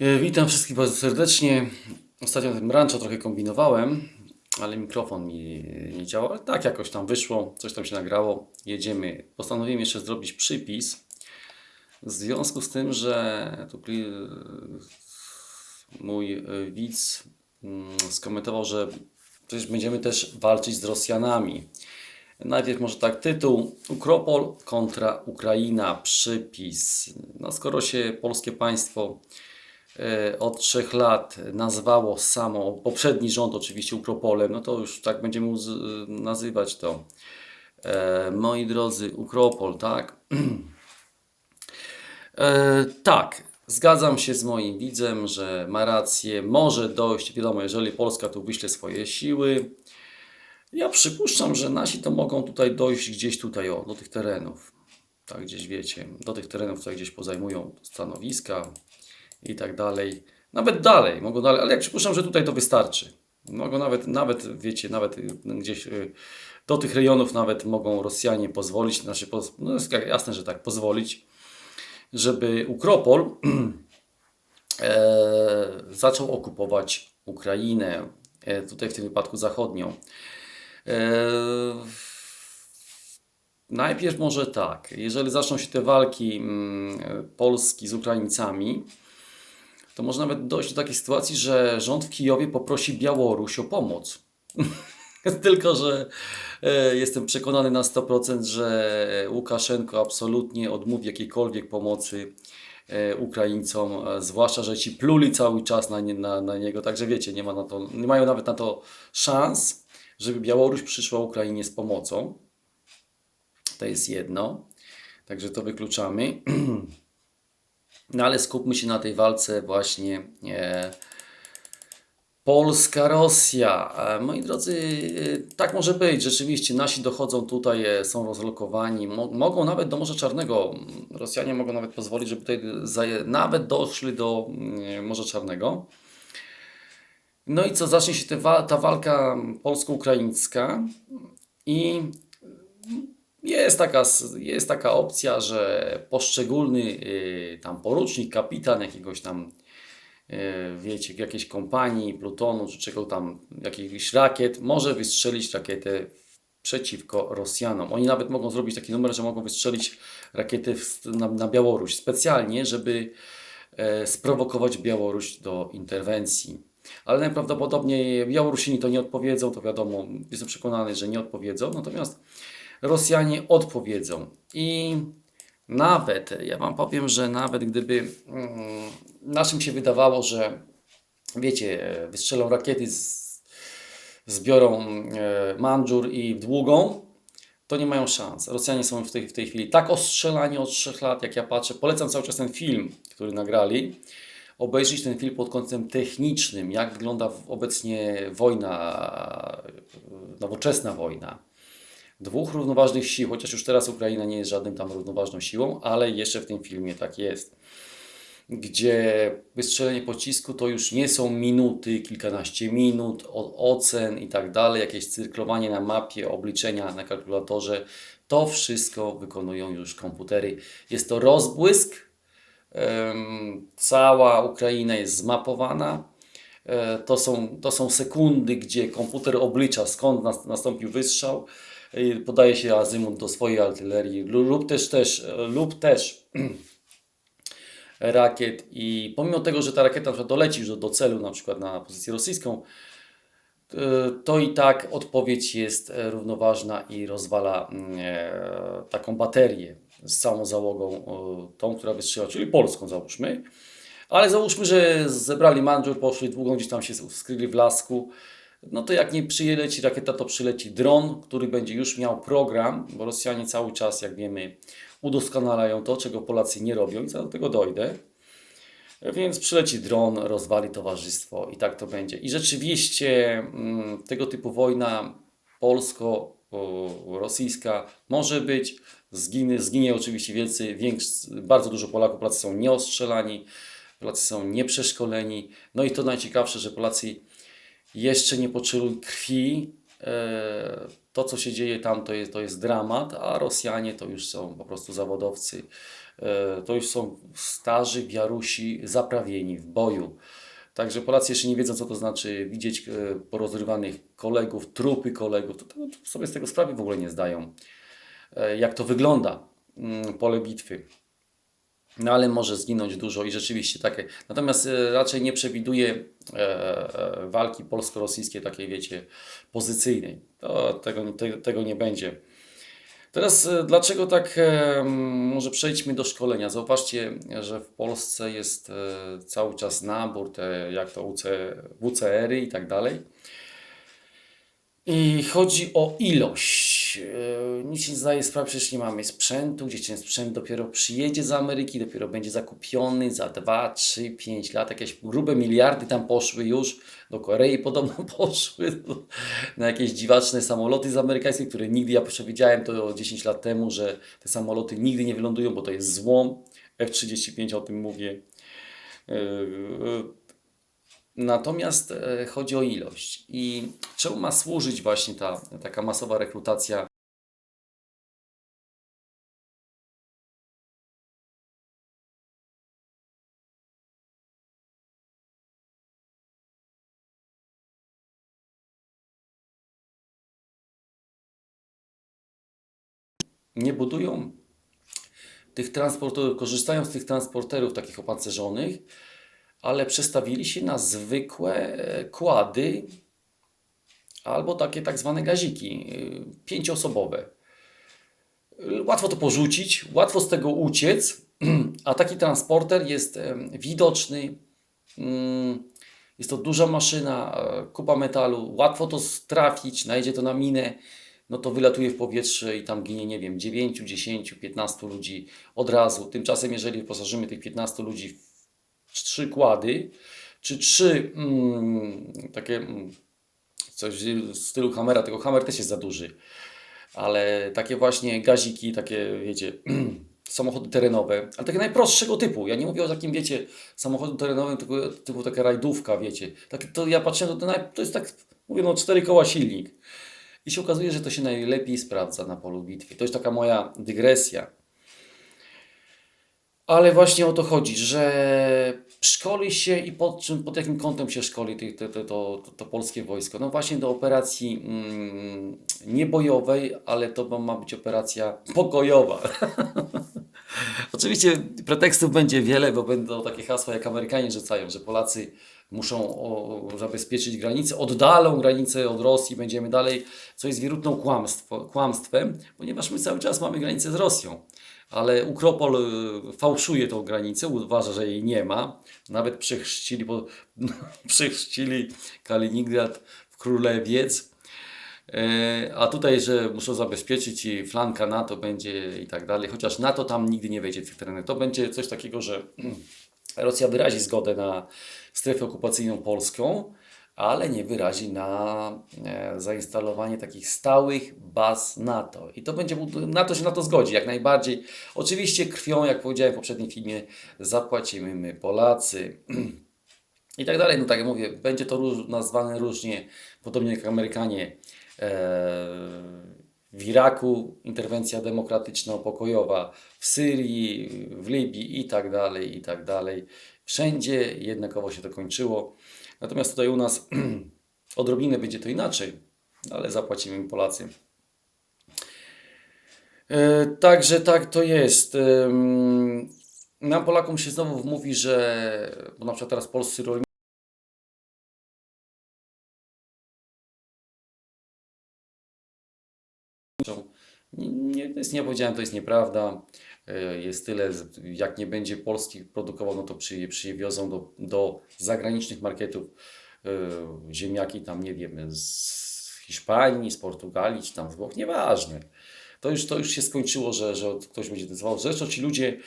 E, Witam wszystkich bardzo serdecznie. Ostatnio na tym rancho trochę kombinowałem, ale mikrofon mi nie działał. Ale tak jakoś tam wyszło, coś tam się nagrało. Jedziemy. Postanowiłem jeszcze zrobić przypis. W związku z tym, że tu mój e, widz mm, skomentował, że przecież będziemy też walczyć z Rosjanami. Najpierw może tak tytuł Ukropol kontra Ukraina, przypis. No skoro się polskie państwo od trzech lat nazwało samo, poprzedni rząd oczywiście Ukropolem, no to już tak będziemy uz- nazywać to. E, moi drodzy, Ukropol, tak? E, tak, zgadzam się z moim widzem, że ma rację, może dojść, wiadomo, jeżeli Polska tu wyśle swoje siły, ja przypuszczam, że nasi to mogą tutaj dojść gdzieś tutaj, o, do tych terenów. Tak, gdzieś wiecie, do tych terenów tutaj gdzieś pozajmują stanowiska i tak dalej. Nawet dalej, mogą dalej, ale ja przypuszczam, że tutaj to wystarczy. Mogą nawet, nawet wiecie, nawet y, gdzieś y, do tych rejonów nawet mogą Rosjanie pozwolić, znaczy, no jest jak- jasne, że tak, pozwolić, żeby Ukropol e, zaczął okupować Ukrainę, e, tutaj w tym wypadku zachodnią. E, Najpierw może tak, jeżeli zaczną się te walki mm, Polski z Ukraińcami, to może nawet dojść do takiej sytuacji, że rząd w Kijowie poprosi Białoruś o pomoc. Tylko, że e, jestem przekonany na 100%, że Łukaszenko absolutnie odmówi jakiejkolwiek pomocy e, Ukraińcom, e, zwłaszcza, że ci pluli cały czas na, na, na niego, także wiecie, nie, ma na to, nie mają nawet na to szans, żeby Białoruś przyszła Ukrainie z pomocą. To jest jedno, także to wykluczamy. No ale skupmy się na tej walce właśnie e, Polska-Rosja. E, moi drodzy, e, tak może być. Rzeczywiście nasi dochodzą tutaj, e, są rozlokowani. Mo mogą nawet do Morza Czarnego, Rosjanie mogą nawet pozwolić, żeby tutaj nawet doszli do mm, Morza Czarnego. No i co, zacznie się te wa ta walka polsko-ukraińska i jest taka, jest taka opcja, że poszczególny y, tam porucznik, kapitan jakiegoś tam, y, wiecie, jakiejś kompanii, plutonu, czy czego tam, jakichś rakiet, może wystrzelić rakietę przeciwko Rosjanom. Oni nawet mogą zrobić taki numer, że mogą wystrzelić rakietę w, na, na Białoruś specjalnie, żeby e, sprowokować Białoruś do interwencji. Ale najprawdopodobniej Białorusini to nie odpowiedzą, to wiadomo, jestem przekonany, że nie odpowiedzą, natomiast Rosjanie odpowiedzą. I nawet, ja Wam powiem, że nawet gdyby mm, naszym się wydawało, że wiecie, wystrzelą rakiety, z, zbiorą e, Mandżur i Długą, to nie mają szans. Rosjanie są w tej, w tej chwili tak ostrzelani od 3 lat, jak ja patrzę. Polecam cały czas ten film, który nagrali. Obejrzeć ten film pod kątem technicznym, jak wygląda obecnie wojna, e, nowoczesna wojna dwóch równoważnych sił, chociaż już teraz Ukraina nie jest żadnym tam równoważną siłą, ale jeszcze w tym filmie tak jest. Gdzie wystrzelenie pocisku to już nie są minuty, kilkanaście minut, ocen i tak dalej, jakieś cyrklowanie na mapie, obliczenia na kalkulatorze. To wszystko wykonują już komputery. Jest to rozbłysk. Cała Ukraina jest zmapowana. E, To są, to są sekundy, gdzie komputer oblicza skąd nas, nastąpił wystrzał, podaje się azymut do swojej artylerii lu- lub też, też, lub też rakiet i pomimo tego, że ta rakieta na doleci już do, celu, na przykład na pozycję rosyjską, e, to i tak odpowiedź jest równoważna i rozwala mm, e, taką baterię z całą załogą, e, tą, która wystrzeliła, czyli polską załóżmy. Ale załóżmy, że zebrali mandżur, poszli długą, gdzieś tam się skryli w lasku. No to jak nie przyleci rakieta, to przyleci dron, który będzie już miał program, bo Rosjanie cały czas, jak wiemy, udoskonalają to, czego Polacy nie robią i do tego dojdę. Więc przyleci dron, rozwali towarzystwo i tak to będzie. I rzeczywiście mm, tego typu wojna polsko-rosyjska może być. Zginie, zginie oczywiście większy, bardzo dużo Polaków. Polacy są nieostrzelani, Polacy są nieprzeszkoleni. No i to najciekawsze, że Polacy jeszcze nie poczuli krwi. E, To, co się dzieje tam, to jest, to jest dramat, a Rosjanie to już są po prostu zawodowcy e, to już są starzy Biarusi zaprawieni w boju. Także Polacy jeszcze nie wiedzą, co to znaczy widzieć e, porozrywanych kolegów, trupy kolegów. To, to sobie z tego sprawy w ogóle nie zdają. Jak to wygląda, mm, pole bitwy. No ale może zginąć dużo i rzeczywiście takie. Natomiast e, raczej nie przewiduje e, e, walki polsko-rosyjskiej takiej, wiecie, pozycyjnej. To, tego, te, tego nie będzie. Teraz dlaczego tak, może przejdźmy do szkolenia. Zauważcie, że w Polsce jest cały czas nabór, te, jak to WCR-y i tak dalej. I chodzi o ilość. Nikt się nie zdaje sprawy, przecież nie mamy sprzętu, gdzieś ten sprzęt dopiero przyjedzie z Ameryki, dopiero będzie zakupiony za 2, 3, 5 lat. Jakieś grube miliardy tam poszły już, do Korei podobno poszły, na jakieś dziwaczne samoloty z amerykańskich, które nigdy, ja przewidziałem to 10 lat temu, że te samoloty nigdy nie wylądują, bo to jest złom. F-35 o tym mówię. Natomiast e, chodzi o ilość. I czemu ma służyć właśnie ta taka masowa rekrutacja? Nie budują tych transporterów, korzystają z tych transporterów takich opancerzonych, ale przestawili się na zwykłe e, kłady albo takie tak zwane gaziki y, pięcioosobowe. Łatwo to porzucić, łatwo z tego uciec, a taki transporter jest widoczny. mm, Jest to duża maszyna, e, kupa metalu, łatwo to trafić, najdzie to na minę, no to wylatuje w powietrze i tam ginie, nie wiem, 9, 10, 15 ludzi od razu. Tymczasem, jeżeli wyposażymy tych 15 ludzi w trzy kłady, czy trzy mm, takie mm, coś w stylu Hammera, tylko Hammer też jest za duży, ale takie właśnie gaziki, takie wiecie, samochody terenowe, ale takie najprostszego typu. Ja nie mówię o takim, wiecie, samochodu terenowym, tylko typu taka rajdówka, wiecie. Tak, to ja patrzyłem, to, to jest tak, mówię, no cztery koła silnik. I się okazuje, że to się najlepiej sprawdza na polu bitwy. To jest taka moja dygresja. Ale właśnie o to chodzi, że szkoli się i pod, czym, pod jakim kątem się szkoli te, to, to, to polskie wojsko? No właśnie do operacji mm, niebojowej, ale to ma być operacja pokojowa. Oczywiście pretekstów będzie wiele, bo będą takie hasła, jak Amerykanie rzucają, że Polacy muszą o, zabezpieczyć granice, oddalą granicę od Rosji, będziemy dalej, co jest kłamstwo, kłamstwem, ponieważ my cały czas mamy granicę z Rosją. Ale Ukropol y, fałszuje tą granicę, uważa, że jej nie ma. Nawet przechrzcili, bo, przechrzcili Kaliningrad w Królewiec. E, A tutaj, że muszą zabezpieczyć i flanka NATO będzie i tak dalej, chociaż NATO tam nigdy nie wejdzie w tych terenach. To będzie coś takiego, że Rosja wyrazi zgodę na strefę okupacyjną polską, ale nie wyrazi na e, zainstalowanie takich stałych baz NATO. I to będzie, NATO się na to zgodzi, jak najbardziej. Oczywiście krwią, jak powiedziałem w poprzednim filmie, zapłacimy my Polacy. I tak dalej, no tak jak mówię, będzie to róż, nazwane różnie, podobnie jak Amerykanie. E, w Iraku interwencja demokratyczno-pokojowa, w Syrii, w Libii i tak dalej, i tak dalej. Wszędzie jednakowo się to kończyło. Natomiast tutaj u nas odrobinę będzie to inaczej, ale zapłacimy im Polacy. E, Także tak to jest. Em, Nam Polakom się znowu mówi, że, bo na przykład teraz polscy rolnicy Nie, jest, nie powiedziałem, to jest nieprawda. E, Jest tyle, jak nie będzie Polski produkował, no to przy, przywiozą do, do zagranicznych marketów e, ziemniaki tam, nie wiem, z Hiszpanii, z Portugalii, czy tam z Włoch, nieważne. To już, to już się skończyło, że, że ktoś będzie decydował. Zresztą ci ludzie,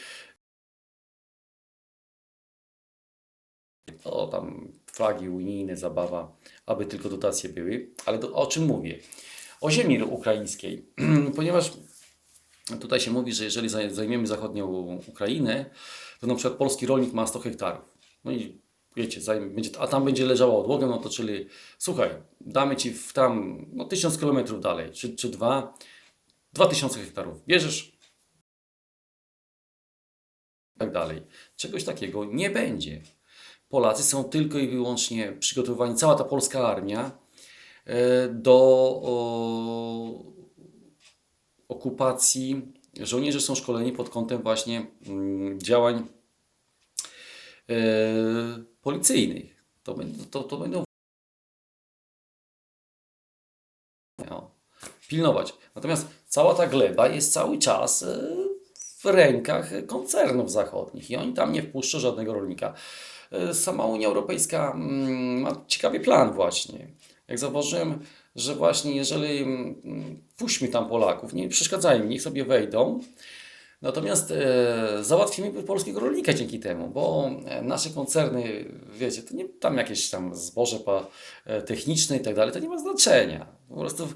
to tam flagi unijne, zabawa, aby tylko dotacje były. Ale do, o czym mówię? O ziemi ukraińskiej, ponieważ tutaj się mówi, że jeżeli zaj- zajmiemy zachodnią Ukrainę, to na przykład polski rolnik ma 100 hektarów. No i wiecie, będzie, a tam będzie leżała odłoga, no to czyli słuchaj, damy ci w tam no, 1000 kilometrów dalej, czy, czy dwa, 2000 hektarów. Bierzesz tak dalej. Czegoś takiego nie będzie. Polacy są tylko i wyłącznie przygotowani, cała ta polska armia, do o, okupacji. Żołnierze są szkoleni pod kątem właśnie mm, działań e, policyjnych. To, to, to będą no, pilnować. Natomiast cała ta gleba jest cały czas e, w rękach koncernów zachodnich i oni tam nie wpuszczą żadnego rolnika. E, Sama Unia Europejska mm, ma ciekawy plan właśnie. Jak zauważyłem, że właśnie jeżeli mm, puśćmy tam Polaków, nie przeszkadzajmy, niech sobie wejdą, Natomiast e, załatwimy polskiego rolnika dzięki temu, bo e, nasze koncerny, wiecie, to nie tam jakieś tam zboże pa, e, techniczne i tak dalej, to nie ma znaczenia. Po prostu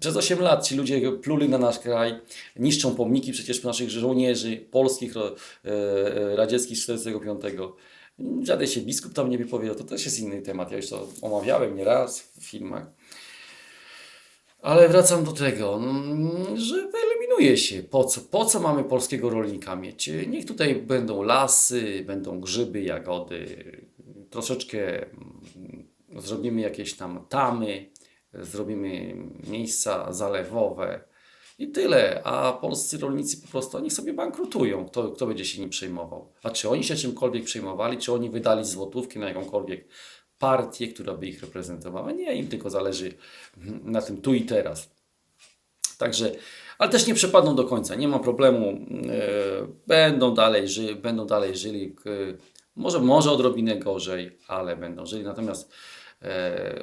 przez 8 lat ci ludzie pluli na nasz kraj, niszczą pomniki przecież naszych żołnierzy polskich, e, e, radzieckich z 45. Żaden się biskup tam nie wypowiedział, to też jest inny temat, ja już to omawiałem nieraz w filmach. Ale wracam do tego, mm, że wyeliminuje się. Po co, po co mamy polskiego rolnika mieć? Niech tutaj będą lasy, będą grzyby, jagody, troszeczkę mm, zrobimy jakieś tam tamy, zrobimy miejsca zalewowe i tyle. A polscy rolnicy po prostu oni sobie bankrutują. Kto, kto będzie się nim przejmował? A czy oni się czymkolwiek przejmowali? Czy oni wydali złotówki na jakąkolwiek partię, która by ich reprezentowała? Nie, im tylko zależy na tym tu i teraz. Także, ale też nie przepadną do końca, nie ma problemu. e, Będą dalej, ży, będą dalej żyli. Może, może odrobinę gorzej, ale będą żyli. Natomiast e,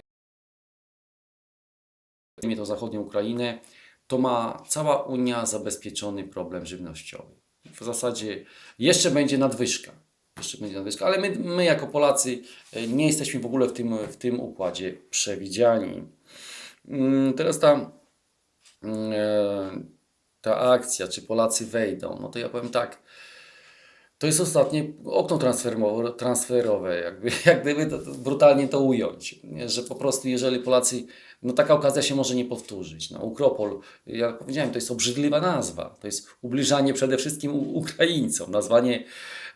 tą zachodnią Ukrainę, to ma cała Unia zabezpieczony problem żywnościowy. W zasadzie jeszcze będzie nadwyżka. Jeszcze będzie nadwyżka, ale my, my jako Polacy e, nie jesteśmy w ogóle w tym, w tym układzie przewidziani. Mm, Teraz ta, mm, e, ta akcja, czy Polacy wejdą, no to ja powiem tak. To jest ostatnie okno transferowe, jakby, jak gdyby to, to brutalnie to ująć, że po prostu jeżeli Polacy, no taka okazja się może nie powtórzyć. No, Ukropol, ja powiedziałem, to jest obrzydliwa nazwa, to jest ubliżanie przede wszystkim Ukraińcom, nazwanie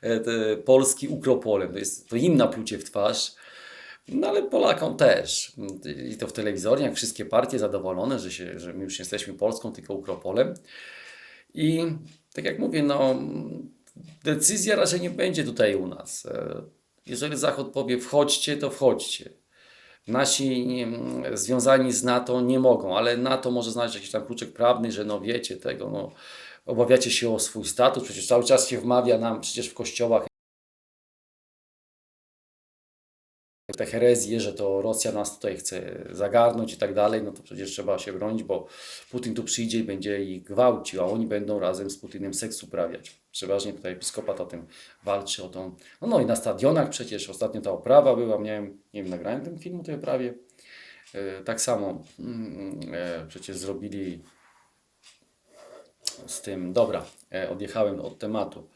e, Polski Ukropolem, to jest to im naplucie w twarz, no ale Polakom też. I to w telewizorach wszystkie partie zadowolone, że, się, że my już jesteśmy Polską, tylko Ukropolem. I tak jak mówię, no, decyzja raczej nie będzie tutaj u nas. E, Jeżeli Zachód powie wchodźcie, to wchodźcie. Nasi mm, związani z NATO nie mogą, ale NATO może znaleźć jakiś tam kluczek prawny, że no wiecie tego, no, obawiacie się o swój status, przecież cały czas się wmawia nam przecież w kościołach te herezje, że to Rosja nas tutaj chce zagarnąć i tak dalej, no to przecież trzeba się bronić, bo Putin tu przyjdzie i będzie ich gwałcił, a oni będą razem z Putinem seks uprawiać. Przeważnie tutaj episkopat o tym walczy, o tą... No, no i na stadionach przecież ostatnio ta oprawa była, miałem, nie wiem, nagrałem ten film o tej oprawie. E, tak samo mm, e, przecież zrobili z tym, dobra, e, odjechałem od tematu.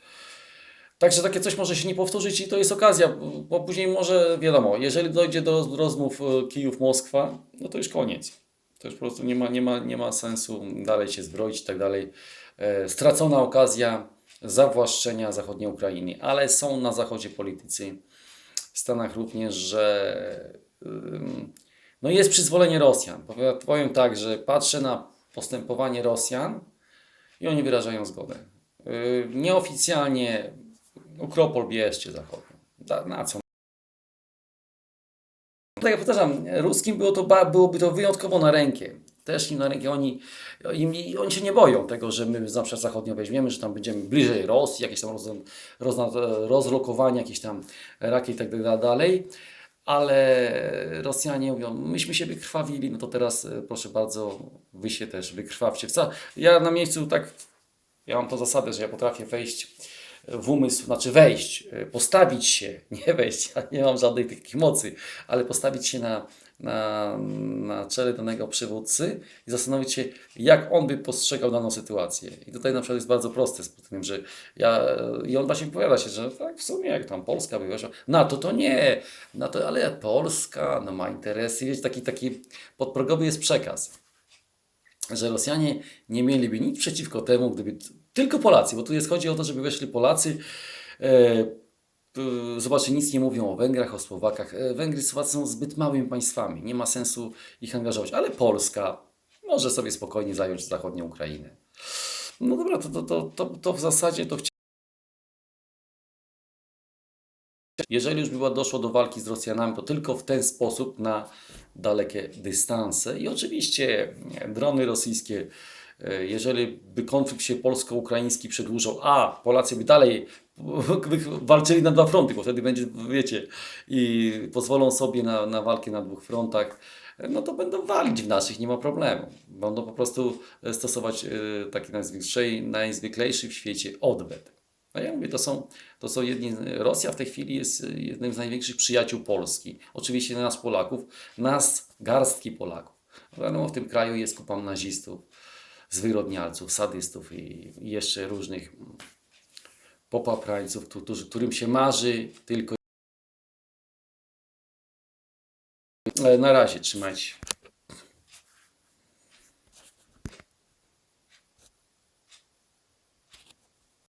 Także takie coś może się nie powtórzyć i to jest okazja, bo później może, wiadomo, jeżeli dojdzie do rozmów e, Kijów-Moskwa, no to już koniec. To już po prostu nie ma, nie ma, nie ma sensu dalej się zbroić i tak dalej. E, Stracona okazja zawłaszczenia zachodniej Ukrainy, ale są na zachodzie politycy, w Stanach również, że no jest przyzwolenie Rosjan. Powiem- tak, że patrzę na postępowanie Rosjan i oni wyrażają zgodę. Yy, Nieoficjalnie Ukropol bierzcie zachodnią. Da- Na co? Tak jak powtarzam, ruskim było to, byłoby to wyjątkowo na rękę. Też im na rękę. Oni, im, oni się nie boją tego, że my na przykład zachodnio weźmiemy, że tam będziemy bliżej Rosji, jakieś tam roz, rozna, rozlokowanie jakichś tam rakiet i tak dalej. Ale Rosjanie mówią, myśmy się wykrwawili, no to teraz e, proszę bardzo, wy się też wykrwawcie. Ja na miejscu tak ja mam tą zasadę, że ja potrafię wejść w umysł, znaczy wejść, e, postawić się, nie wejść, ja nie mam żadnej takich mocy, ale postawić się na, na, na czele danego przywódcy i zastanowić się, jak on by postrzegał daną sytuację. I tutaj na przykład jest bardzo proste z tym, że ja, i on właśnie wypowiada się, że tak w sumie jak tam Polska by weszła, NATO to nie, NATO, ale Polska no ma interesy, wiecie, taki, taki podprogowy jest przekaz. że Rosjanie nie mieliby nic przeciwko temu, gdyby tylko Polacy, bo tu jest chodzi o to, żeby weszli Polacy. E, Zobaczcie, nic nie mówią o Węgrach, o Słowakach. E, Węgry i Słowacy są zbyt małymi państwami, nie ma sensu ich angażować, ale Polska może sobie spokojnie zająć zachodnią Ukrainę. No dobra, to, to, to, to, to w zasadzie to. Jeżeli już by doszło do walki z Rosjanami, to tylko w ten sposób na dalekie dystanse. I oczywiście drony rosyjskie, jeżeli by konflikt się polsko-ukraiński przedłużał, a Polacy by dalej walczyli na dwa fronty, bo wtedy będzie, wiecie, i pozwolą sobie na, na walkę na dwóch frontach, no to będą walić w naszych, nie ma problemu. Będą po prostu e, stosować e, taki najzwyklejszy, najzwyklejszy w świecie odwet. A ja mówię, to są, to są jedni, Rosja w tej chwili jest jednym z największych przyjaciół Polski. Oczywiście nas Polaków, nas garstki Polaków. Wiadomo, w tym kraju jest kupa nazistów, zwyrodnialców, sadystów i, jeszcze różnych popaprańców, którym się marzy tylko. E, Na razie, trzymajcie.